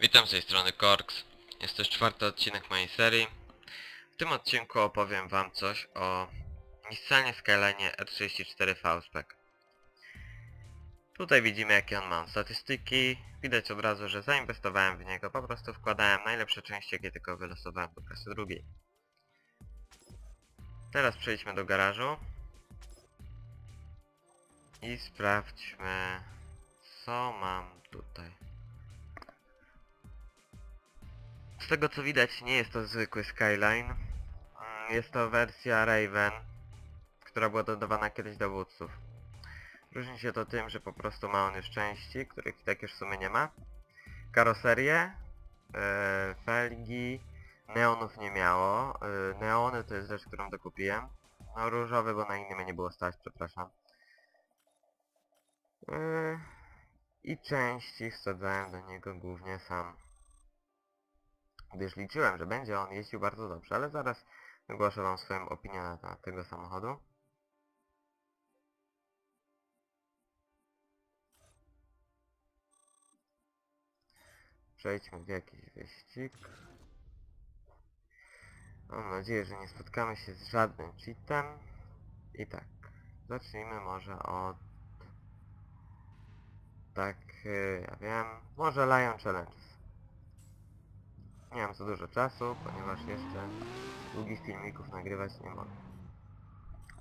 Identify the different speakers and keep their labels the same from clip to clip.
Speaker 1: Witam z tej strony Korks. Jest to już czwarty odcinek mojej serii. W tym odcinku opowiem wam coś o Nissanie Skyline R34 V-Spec. Tutaj widzimy jakie on ma statystyki. Widać od razu, że zainwestowałem w niego. Po prostu wkładałem najlepsze części, jakie tylko wylosowałem do klasy drugiej. Teraz przejdźmy do garażu. I sprawdźmy co mam tutaj. Z tego co widać nie jest to zwykły Skyline. Mm, Jest to wersja Raven, która była dodawana kiedyś do wódców. Różni się to tym, że po prostu ma on już części, których tak już w sumie nie ma. Karoserię, e, felgi, neonów nie miało. E, neony to jest rzecz, którą dokupiłem. No różowy, bo na innym nie było stać, przepraszam. E, I części wsadzałem do niego głównie sam gdyż liczyłem, że będzie on jeździł bardzo dobrze, ale zaraz wygłoszę wam swoją opinię na temat tego samochodu. Przejdźmy w jakiś wyścig. Mam nadzieję, że nie spotkamy się z żadnym cheatem. I tak, zacznijmy może od... Tak, y, ja wiem, może Lion Challenges. Nie mam za dużo czasu, ponieważ jeszcze długich filmików nagrywać nie mogę.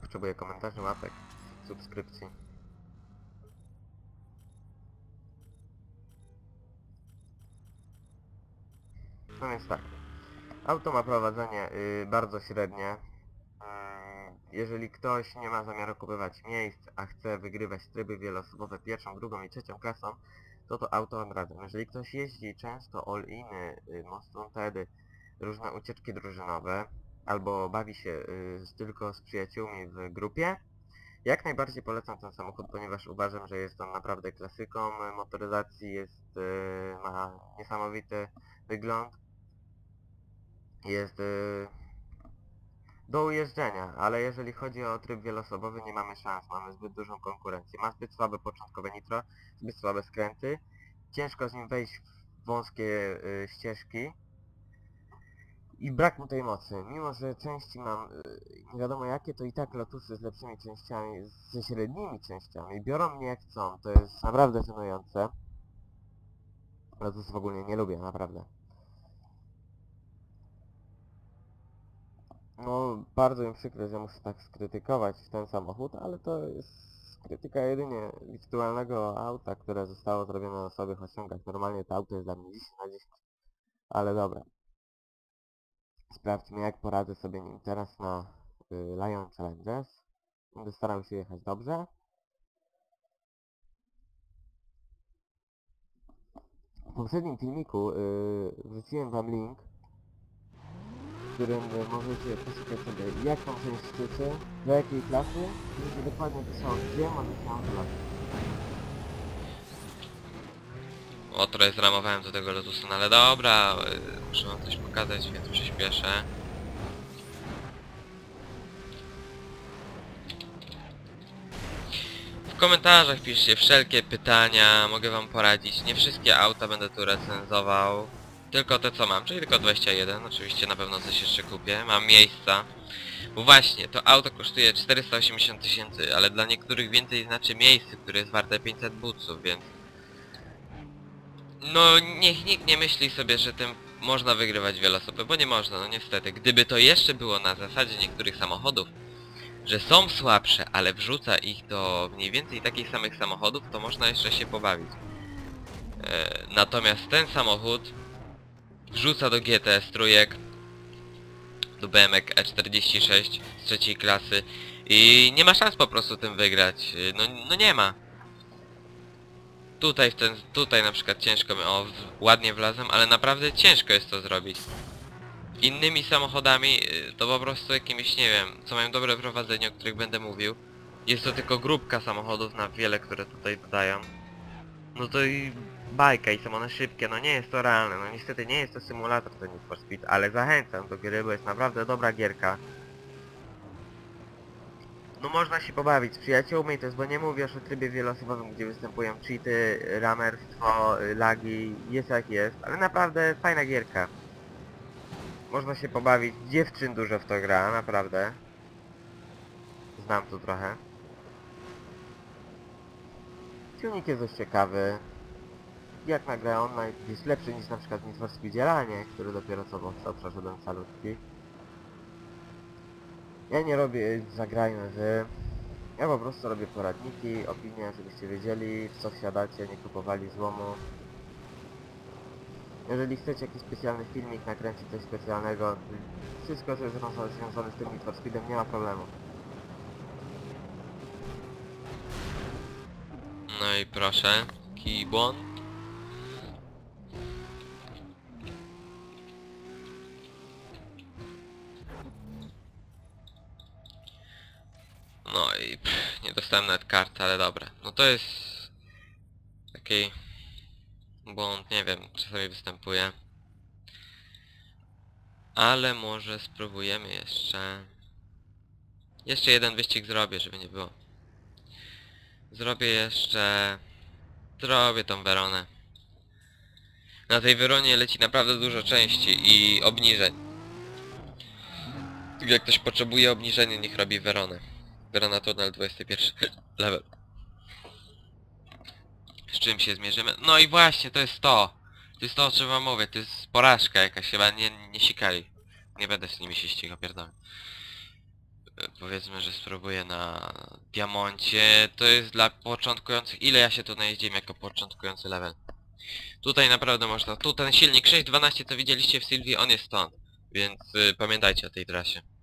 Speaker 1: Potrzebuję komentarzy, łapek, subskrypcji. No więc tak. Auto ma prowadzenie y, bardzo średnie. Mm, Jeżeli ktoś nie ma zamiaru kupować miejsc, a chce wygrywać tryby wieloosobowe pierwszą, drugą i trzecią klasą, to to auto wam radzę. Jeżeli ktoś jeździ często all-iny, y, Most Wantedy, różne ucieczki drużynowe, albo bawi się y, tylko z przyjaciółmi w grupie, jak najbardziej polecam ten samochód, ponieważ uważam, że jest on naprawdę klasyką motoryzacji, jest, y, ma niesamowity wygląd, jest y, do ujeżdżenia, ale jeżeli chodzi o tryb wieloosobowy nie mamy szans, mamy zbyt dużą konkurencję. Ma zbyt słabe początkowe nitro, zbyt słabe skręty, ciężko z nim wejść w wąskie y, ścieżki i brak mu tej mocy. Mimo, że części mam y, nie wiadomo jakie, to i tak Lotusy z lepszymi częściami, ze średnimi częściami biorą mnie jak chcą. To jest naprawdę żenujące. Lotus w ogóle nie lubię, naprawdę. Bardzo mi przykro, że muszę tak skrytykować ten samochód, ale to jest krytyka jedynie wirtualnego auta, które zostało zrobione na osobnych osiągach. Normalnie to auto jest dla mnie 10 na 10. Ale dobra. Sprawdźmy jak poradzę sobie nim teraz na y, Lion Challenges. Będę starał się jechać dobrze. W poprzednim filmiku y, wrzuciłem wam link w którym e, możecie poszukać sobie jak tą część do jakiej klasy, żeby dokładnie pisało gdzie możecie ją klasy. O, trochę zramowałem do tego Lotusa, no ale dobra, y, muszę wam coś pokazać, więc przyspieszę. W komentarzach piszcie wszelkie pytania, mogę wam poradzić. Nie wszystkie auta będę tu recenzował, tylko te co mam, czyli tylko 21, oczywiście na pewno coś jeszcze kupię, mam miejsca. Właśnie, to auto kosztuje 480 tysięcy, ale dla niektórych więcej znaczy miejsce, które jest warte 500 buców, więc... No niech nikt nie myśli sobie, że tym można wygrywać wielosoby, bo nie można, no niestety. Gdyby to jeszcze było na zasadzie niektórych samochodów, że są słabsze, ale wrzuca ich do mniej więcej takich samych samochodów, to można jeszcze się pobawić. E, natomiast ten samochód wrzuca do GTS trójek, do BMW E46 z trzeciej klasy i nie ma szans po prostu tym wygrać. No, no nie ma. Tutaj w ten, tutaj na przykład ciężko, o, ładnie wlazłem, ale naprawdę ciężko jest to zrobić. Innymi samochodami y, to po prostu jakimiś, nie wiem, co mają dobre prowadzenie, o których będę mówił. Jest to tylko grupka samochodów na wiele, które tutaj dodają. No to i bajka i są one szybkie, no nie jest to realne, no niestety nie jest to symulator ten Need for Speed, ale zachęcam do gry, bo jest naprawdę dobra gierka. no można się pobawić z przyjaciółmi, to jest, bo nie mówię już o trybie wieloosobowym, gdzie występują cheaty, ramerstwo, y, lagi, jest jak jest, ale naprawdę fajna gierka. Można się pobawić, dziewczyn dużo w to gra, naprawdę. Znam tu trochę. Silnik jest dość ciekawy. Jak na grę online jest lepszy niż na przykład Need for Speed Ranie, który dopiero co powstał, przeszedłem salutki. Ja nie robię zagrajmy wy. Ja po prostu robię poradniki, opinie, żebyście wiedzieli w co wsiadacie, nie kupowali złomu. Jeżeli chcecie jakiś specjalny filmik, nakręcić coś specjalnego, wszystko co jest związa- związane z tym Need for Speedem, nie ma problemu.
Speaker 2: No i proszę, kibon. I pff, nie dostałem nawet karty, ale dobra. No to jest taki błąd, nie wiem, czasami występuje. Ale może spróbujemy jeszcze... Jeszcze jeden wyścig zrobię, żeby nie było. Zrobię jeszcze... Zrobię tą Weronę. Na tej Weronie leci naprawdę dużo części i obniżeń. Jak ktoś potrzebuje obniżenia, niech robi Weronę. Werona Tunnel 21 level. Z czym się zmierzymy? No i właśnie, to jest to. To jest to, o czym wam mówię. To jest porażka jakaś, chyba nie, nie sikali. Nie będę z nimi się ścigał, pierdolę. Powiedzmy, że spróbuję na diamoncie. To jest dla początkujących. Ile ja się tu najeździłem jako początkujący level? Tutaj naprawdę można... Tu ten silnik 612 co widzieliście w Sylwii, on jest stąd. Więc y, pamiętajcie o tej trasie.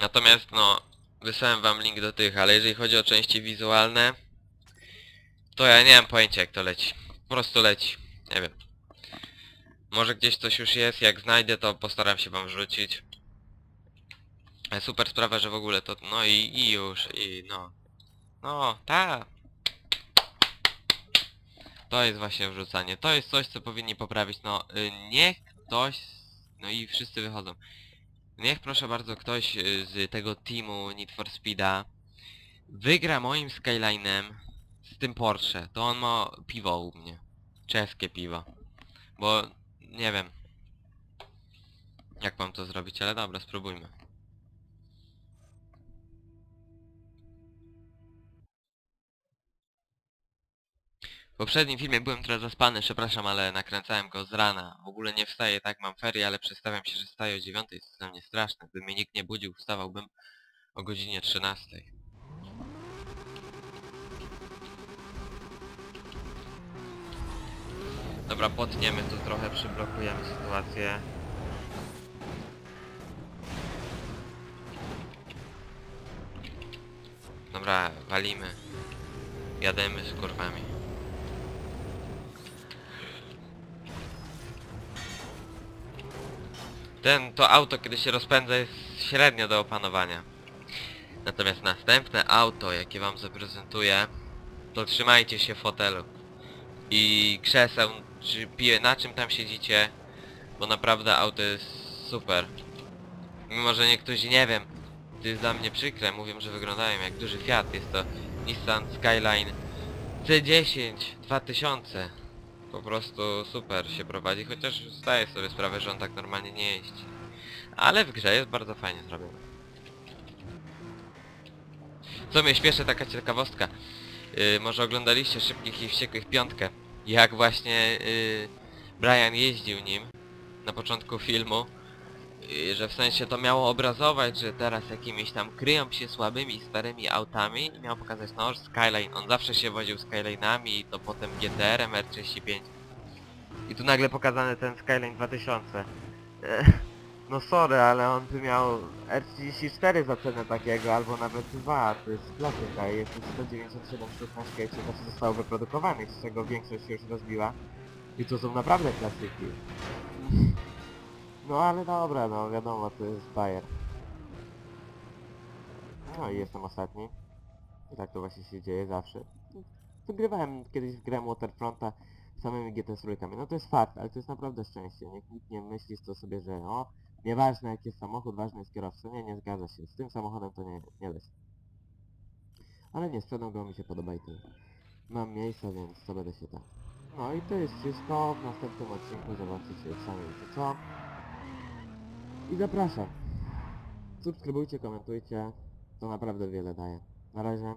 Speaker 2: Natomiast no... Wysłałem wam link do tych, ale jeżeli chodzi o części wizualne... To ja nie mam pojęcia jak to leci. Po prostu leci. Nie wiem. Może gdzieś coś już jest, jak znajdę to postaram się wam wrzucić. Super sprawa, że w ogóle to... No i, i już, i no... No, ta. To jest właśnie wrzucanie. To jest coś, co powinni poprawić. No, y, niech ktoś... No i wszyscy wychodzą. Niech proszę bardzo ktoś y, z tego teamu Need for Speeda wygra moim Skylinem z tym Porsche. To on ma piwo u mnie. Czeskie piwo. Bo nie wiem jak mam to zrobić, ale dobra, spróbujmy. W poprzednim filmie byłem trochę zaspany, przepraszam, ale nakręcałem go z rana. W ogóle nie wstaję, tak mam ferie, ale przedstawiam się, że wstaję o 9, jest to dla mnie straszne. Gdyby mnie nikt nie budził, wstawałbym o godzinie 13. Dobra, potniemy tu trochę, przyblokujemy sytuację. Dobra, walimy. Jademy z kurwami. Ten, to auto kiedy się rozpędza jest średnio do opanowania. Natomiast następne auto, jakie wam zaprezentuję, to trzymajcie się fotelu. I krzeseł, czy pije, na czym tam siedzicie, bo naprawdę auto jest super. Mimo, że niektórzy nie wiem, to jest dla mnie przykre, mówią, że wyglądają jak duży Fiat. Jest to Nissan Skyline C10 2000. Po prostu super się prowadzi, chociaż zdaję sobie sprawę, że on tak normalnie nie jeździ. Ale w grze jest bardzo fajnie zrobiony. Co mnie śpieszy, taka ciekawostka. Yy, może oglądaliście Szybkich i Wściekłych Piątkę. Jak właśnie yy, Brian jeździł nim na początku filmu. Yy, że w sensie to miało obrazować, że teraz jakimiś tam kryją się słabymi, starymi autami i miał pokazać no Skyline. On zawsze się woził Skyline'ami i to potem GTR-em R35. I tu nagle pokazany ten Skyline 2000. E, No sorry, ale on by miał R34 za cenę takiego, albo nawet dwa, to jest klasyka i jest tu 197 sztuk na świecie, znaczy zostało wyprodukowanych, z czego większość się już rozbiła. I to są naprawdę klasyki. No ale dobra, no wiadomo, to jest Bayer. No i jestem ostatni. I tak to właśnie się dzieje zawsze. Wygrywałem kiedyś w grę Waterfronta samymi GT trójkami. No to jest fakt, ale to jest naprawdę szczęście. Niech nikt nie myśli to sobie, że o,
Speaker 1: nieważne jaki jest samochód, ważny jest kierowca. Nie, nie zgadza się. Z tym samochodem to nie, nie. Ale nie, sprzedam go, mi się podoba i tyle. Mam miejsca, więc to będę się tak. No i to jest wszystko. W następnym odcinku zobaczycie sami to co. I zapraszam. Subskrybujcie, komentujcie. To naprawdę wiele daje. Na razie.